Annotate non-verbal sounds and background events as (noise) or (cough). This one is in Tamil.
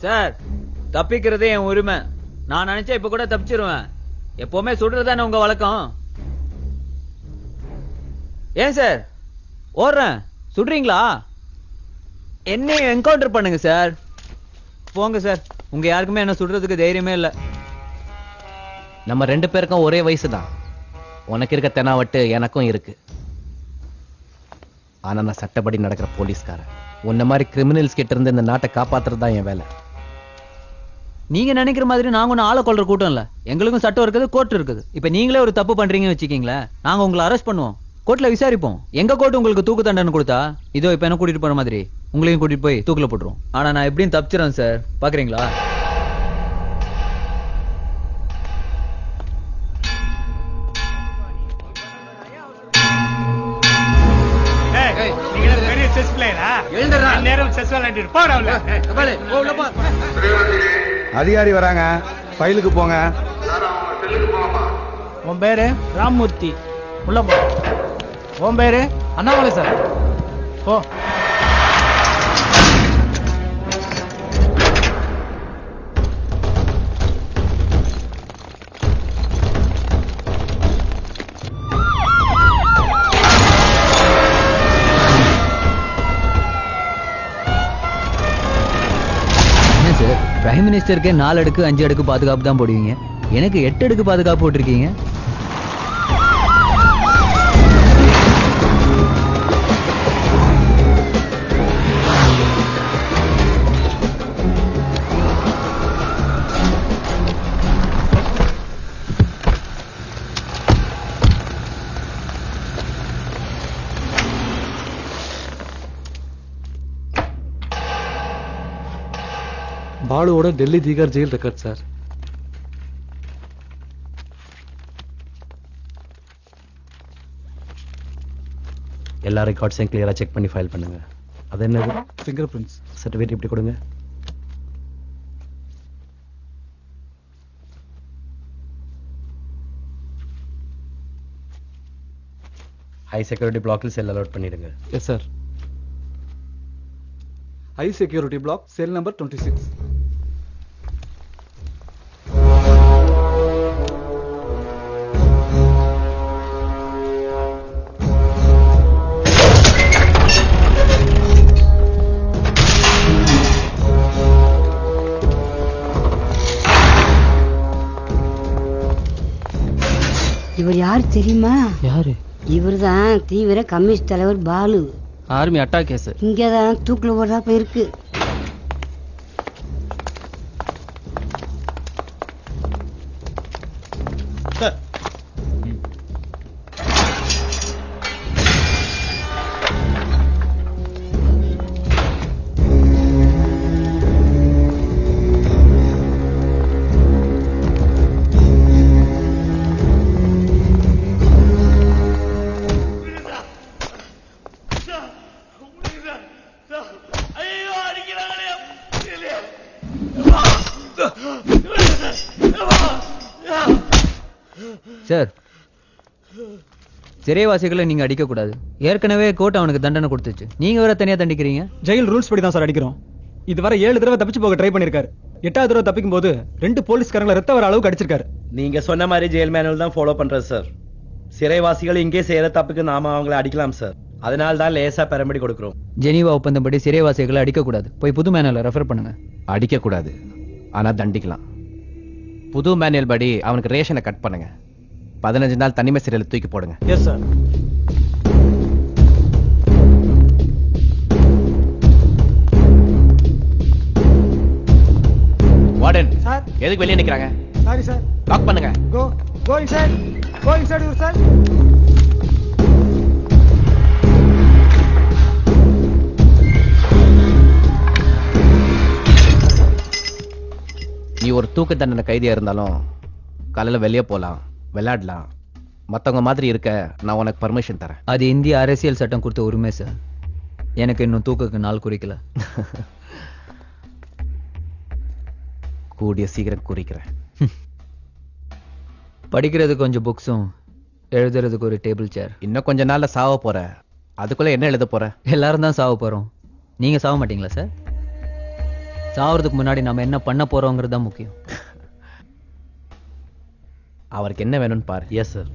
சார் தப்பிக்கிறது என் உரிமை. நான் நினைச்சா இப்ப கூட தப்பிச்சிருவேன். எப்பவுமே சுடுறதுதானே உங்க வழக்கம்? ஏன் சார்? ஓடுறேன். சுடுறீங்களா? என்னையும் என்கவுண்டர் பண்ணுங்க சார். போங்க சார். உங்க யாருக்குமே என்ன சுடுறதுக்கு தைரியமே இல்ல. நம்ம ரெண்டு பேருக்கும் ஒரே வயசு தான் உனக்கு இருக்க தெனாவட்டு எனக்கும் இருக்கு. ஆனா நான் சட்டப்படி நடக்கிற போலீஸ்காரன். உன்ன மாதிரி கிரிமினல்ஸ் கிட்ட இருந்து இந்த நாட்டை காப்பாத்துறது தான் என் வேலை. நீங்க நினைக்கிற மாதிரி நாங்க ஒன்னும் ஆளை கொள்ற கூட்டம் இல்ல எங்களுக்கும் சட்டம் இருக்குது கோர்ட் இருக்குது இப்ப நீங்களே ஒரு தப்பு பண்றீங்கன்னு வச்சுக்கீங்களேன் நாங்க உங்களை அரெஸ்ட் பண்ணுவோம் கோர்ட்ல விசாரிப்போம் எங்க கோர்ட் உங்களுக்கு தூக்கு தண்டனை கொடுத்தா இதோ இப்ப என்ன கூட்டிட்டு போற மாதிரி உங்களையும் கூட்டிட்டு போய் தூக்குல போட்டுரும் ஆனா நான் எப்படியும் தப்பிச்சிடறேன் சார் பாக்குறீங்களா ஏய், நீங்க என்ன பெரிய செஸ் பிளேயரா நேரம் செஸ் விளையாடிட்டு போடா உள்ள. அதிகாரி வராங்க. ஃபைலுக்கு போங்க. உன் பேரு? ராம்மூர்த்தி. உள்ள போ. உன் பேரு? அண்ணாமலை சார். போ. பிரைம் நாலு அடுக்கு அஞ்சு அடுக்கு பாதுகாப்பு தான் போடுவீங்க. எனக்கு எட்டு அடுக்கு பாதுகாப்பு போட்டிருக்கீங்க. பாலுவோட Delhi Tihar jail record sir எல்லா ரெக்கார்ட்ஸையும் கிளியரா செக் பண்ணி ஃபைல் பண்ணுங்க. அது என்னது? ஃபிங்கர் பிரிண்ட்ஸ் சர்டிஃபிகேட் இப்படி கொடுங்க ஹை செக்யூரிட்டி பிளாக்கில் செல் அலோட் பண்ணிடுங்க. Yes sir high security block cell number twenty six இவர் யார் தெரியுமா? யாரு? இவர்தான் தீவிர கம்யூனிஸ்ட் தலைவர் பாலு. ஆர்மி அட்டா கேஸ். இங்கதான் தூக்குல போடுறப்ப இருக்கு சார் சிறைவாசிகளை நீங்க அடிக்க கூடாது ஏற்கனவே கோர்ட் அவனுக்கு தண்டனை கொடுத்துச்சு. நீங்க வேற தனியா தண்டிக்கிறீங்க? ஜெயில் ரூல்ஸ் படி தான் சார் அடிக்கிறோம். இதுவரை ஏழு தடவை தப்பிச்சு போக ட்ரை பண்ணிருக்காரு. எட்டாவது தடவை தப்பிக்கும் போது ரெண்டு போலீஸ்காரங்களை ரத்த வர அளவுக்கு அடிச்சிருக்காரு. நீங்க சொன்ன மாதிரி ஜெயில் மேனுவல் தான் ஃபாலோ பண்றது சார் சிறைவாசிகள் இங்கே செய்யற தப்புக்கு நாம அவங்கள அடிக்கலாம் சார் அதனால தான் லேசா பெரம்படி கொடுக்குறோம். ஜெனீவா ஒப்பந்தப்படி சிறைவாசிகளை அடிக்க கூடாது போய் புது மேனல ரெஃபர் பண்ணுங்க. அடிக்க கூடாது ஆனா தண்டிக்கலாம். புது மேனுவல் படி அவனுக்கு ரேஷனை கட் பண்ணுங்க. பதினஞ்சு நாள் தனிமை சிறையில் தூக்கி போடுங்க. எஸ் சார் வார்டன் சார் எதுக்கு வெளியே நிக்கிறாங்க? சாரி சார் லாக் பண்ணுங்க. Go go inside go inside your sir நீ ஒரு தூக்கு தண்டனை கைதியா இருந்தாலும் காலையில வெளியே போலாம். விளையாடலாம். மத்தவங்க மாதிரி இருக்க நான் உனக்கு பர்மிஷன் தரேன். அது இந்திய அரசியல் சட்டம் கொடுத்த உரிமை சார். எனக்கு இன்னும் தூக்குக்கு நாள் குறிக்கல. (laughs) கூடிய சீக்கிரம் குறிக்கிறேன். (laughs) படிக்கிறதுக்கு கொஞ்சம் புக்ஸும் எழுதுறதுக்கு ஒரு டேபிள் சேர் இன்னும் கொஞ்ச நாள்ல சாவ போற. அதுக்குள்ள என்ன எழுத போற? எல்லாரும் தான் சாவ போறோம். நீங்க சாவ மாட்டீங்களா சார்? சாவறதுக்கு முன்னாடி நம்ம என்ன பண்ண போறோங்கிறது தான் முக்கியம். அவருக்கு என்ன வேணும்னு பாரு. Yes sir